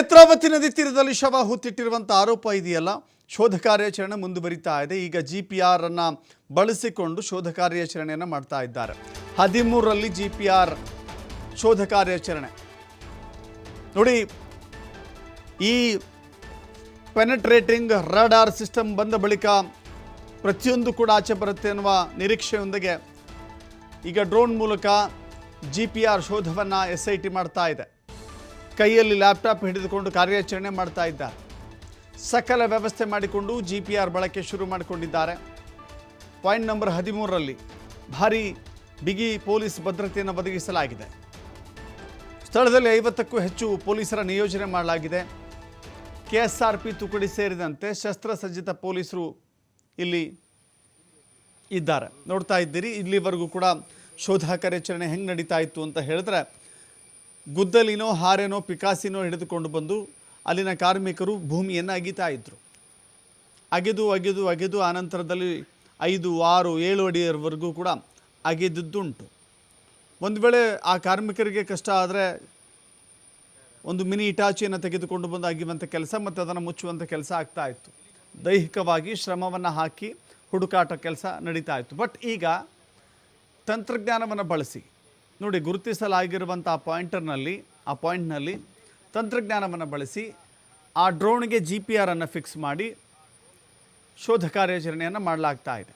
ನೇತ್ರಾವತಿ ನದಿ ತೀರದಲ್ಲಿ ಶವ ಹೂತಿಟ್ಟಿರುವಂಥ ಆರೋಪ ಇದೆಯಲ್ಲ? ಶೋಧ ಕಾರ್ಯಾಚರಣೆ ಮುಂದುವರಿತಾ ಇದೆ. ಈಗ ಜಿ ಪಿ ಆರ್ ಅನ್ನ ಬಳಸಿಕೊಂಡು ಶೋಧ ಕಾರ್ಯಾಚರಣೆಯನ್ನು ಮಾಡ್ತಾ ಇದ್ದಾರೆ. ಹದಿಮೂರರಲ್ಲಿ ಜಿ ಪಿ ಆರ್ ಶೋಧ ಕಾರ್ಯಾಚರಣೆ. ನೋಡಿ, ಈ ಪೆನೆಟ್ರೇಟಿಂಗ್ ರಡಾರ್ ಸಿಸ್ಟಮ್ ಬಂದ ಬಳಿಕ ಪ್ರತಿಯೊಂದು ಕೂಡ ಆಚೆ ಬರುತ್ತೆ ಎನ್ನುವ ನಿರೀಕ್ಷೆಯೊಂದಿಗೆ ಈಗ ಡ್ರೋನ್ ಮೂಲಕ ಜಿ ಪಿ ಆರ್ ಶೋಧವನ್ನು ಎಸ್ ಐ ಟಿ ಮಾಡ್ತಾ ಇದೆ. ಕೈಯಲ್ಲಿ ಲ್ಯಾಪ್ಟಾಪ್ ಹಿಡಿದುಕೊಂಡು ಕಾರ್ಯಾಚರಣೆ ಮಾಡ್ತಾ ಇದ್ದಾರೆ ಸಕಲ ವ್ಯವಸ್ಥೆ ಮಾಡಿಕೊಂಡು ಜಿ ಪಿ ಆರ್ ಬಳಕೆ ಶುರು ಮಾಡಿಕೊಂಡಿದ್ದಾರೆ. ಪಾಯಿಂಟ್ ನಂಬರ್ ಹದಿಮೂರರಲ್ಲಿ ಭಾರಿ ಬಿಗಿ ಪೊಲೀಸ್ ಭದ್ರತೆಯನ್ನು ಒದಗಿಸಲಾಗಿದೆ. ಸ್ಥಳದಲ್ಲಿ ಐವತ್ತಕ್ಕೂ ಹೆಚ್ಚು ಪೊಲೀಸರ ನಿಯೋಜನೆ ಮಾಡಲಾಗಿದೆ. ಕೆ ಎಸ್ ಆರ್ ಪಿ ತುಕಡಿ ಸೇರಿದಂತೆ ಶಸ್ತ್ರಸಜ್ಜಿತ ಪೊಲೀಸರು ಇಲ್ಲಿ ಇದ್ದಾರೆ. ನೋಡ್ತಾ ಇದ್ದೀರಿ, ಇಲ್ಲಿವರೆಗೂ ಕೂಡ ಶೋಧ ಕಾರ್ಯಾಚರಣೆ ಹೆಂಗೆ ನಡೀತಾ ಇತ್ತು ಅಂತ ಹೇಳಿದ್ರೆ ಗುದ್ದಲಿನೋ, ಹಾರೆನೋ, ಪಿಕಾಸಿನೋ ಹಿಡಿದುಕೊಂಡು ಬಂದು ಅಲ್ಲಿನ ಕಾರ್ಮಿಕರು ಭೂಮಿಯನ್ನು ಅಗಿತಾ ಇದ್ದರು ಅಗೆದು ಅಗೆದು ಅಗೆದು ಆನಂತರದಲ್ಲಿ ಐದು, ಆರು, ಏಳು ಅಡಿಯವರೆಗೂ ಕೂಡ ಅಗೆದಿದ್ದುಂಟು. ಒಂದು ವೇಳೆ ಆ ಕಾರ್ಮಿಕರಿಗೆ ಕಷ್ಟ ಆದರೆ ಒಂದು ಮಿನಿ ಇಟಾಚಿಯನ್ನು ತೆಗೆದುಕೊಂಡು ಬಂದು ಅಗಿಯುವಂಥ ಕೆಲಸ ಮತ್ತು ಅದನ್ನು ಮುಚ್ಚುವಂಥ ಕೆಲಸ ಆಗ್ತಾ ಇತ್ತು. ದೈಹಿಕವಾಗಿ ಶ್ರಮವನ್ನು ಹಾಕಿ ಹುಡುಕಾಟ ಕೆಲಸ ನಡೀತಾ ಇತ್ತು. ಬಟ್ ಈಗ ತಂತ್ರಜ್ಞಾನವನ್ನು ಬಳಸಿ ನೋಡಿ ಗುರುತಿಸಲಾಗಿರುವಂಥ ಪಾಯಿಂಟರ್ನಲ್ಲಿ, ಆ ಪಾಯಿಂಟ್ನಲ್ಲಿ ತಂತ್ರಜ್ಞಾನವನ್ನು ಬಳಸಿ, ಆ ಡ್ರೋನ್ಗೆ ಜಿ ಪಿ ಆರನ್ನು ಫಿಕ್ಸ್ ಮಾಡಿ, ಶೋಧ ಕಾರ್ಯಾಚರಣೆಯನ್ನು ಮಾಡಲಾಗ್ತಾ ಇದೆ.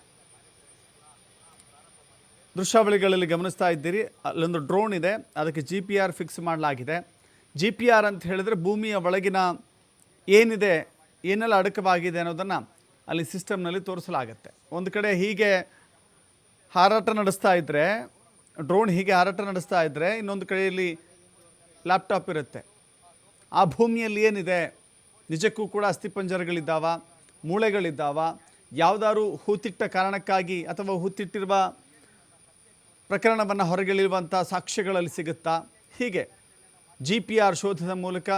ದೃಶ್ಯಾವಳಿಗಳಲ್ಲಿ ಗಮನಿಸ್ತಾ ಇದ್ದೀರಿ, ಅಲ್ಲೊಂದು ಡ್ರೋನ್ ಇದೆ, ಅದಕ್ಕೆ ಜಿ ಪಿ ಆರ್ ಫಿಕ್ಸ್ ಮಾಡಲಾಗಿದೆ. ಜಿ ಪಿ ಆರ್ ಅಂತ ಹೇಳಿದ್ರೆ ಭೂಮಿಯ ಒಳಗಿನ ಏನಿದೆ, ಏನೆಲ್ಲ ಅಡಕವಾಗಿದೆ ಅನ್ನೋದನ್ನು ಅಲ್ಲಿ ಸಿಸ್ಟಮ್ನಲ್ಲಿ ತೋರಿಸಲಾಗುತ್ತೆ. ಒಂದು ಕಡೆ ಹೀಗೆ ಹಾರಾಟ ನಡೆಸ್ತಾ ಇದ್ದರೆ ಡ್ರೋನ್ ಹೀಗೆ ಹಾರಾಟ ನಡೆಸ್ತಾ ಇದ್ದರೆ ಇನ್ನೊಂದು ಕಡೆಯಲ್ಲಿ ಲ್ಯಾಪ್ಟಾಪ್ ಇರುತ್ತೆ. ಆ ಭೂಮಿಯಲ್ಲಿ ಏನಿದೆ? ನಿಜಕ್ಕೂ ಕೂಡ ಅಸ್ಥಿಪಂಜರಗಳಿದ್ದಾವ ಮೂಳೆಗಳಿದ್ದಾವ, ಯಾವುದಾದ್ರು ಹೂತಿಟ್ಟ ಕಾರಣಕ್ಕಾಗಿ ಅಥವಾ ಹೂತಿಟ್ಟಿರುವ ಪ್ರಕರಣವನ್ನು ಹೊರಗೆಳಿರುವಂಥ ಸಾಕ್ಷ್ಯಗಳಲ್ಲಿ ಸಿಗುತ್ತಾ? ಹೀಗೆ ಜಿ ಪಿ ಆರ್ ಶೋಧದ ಮೂಲಕ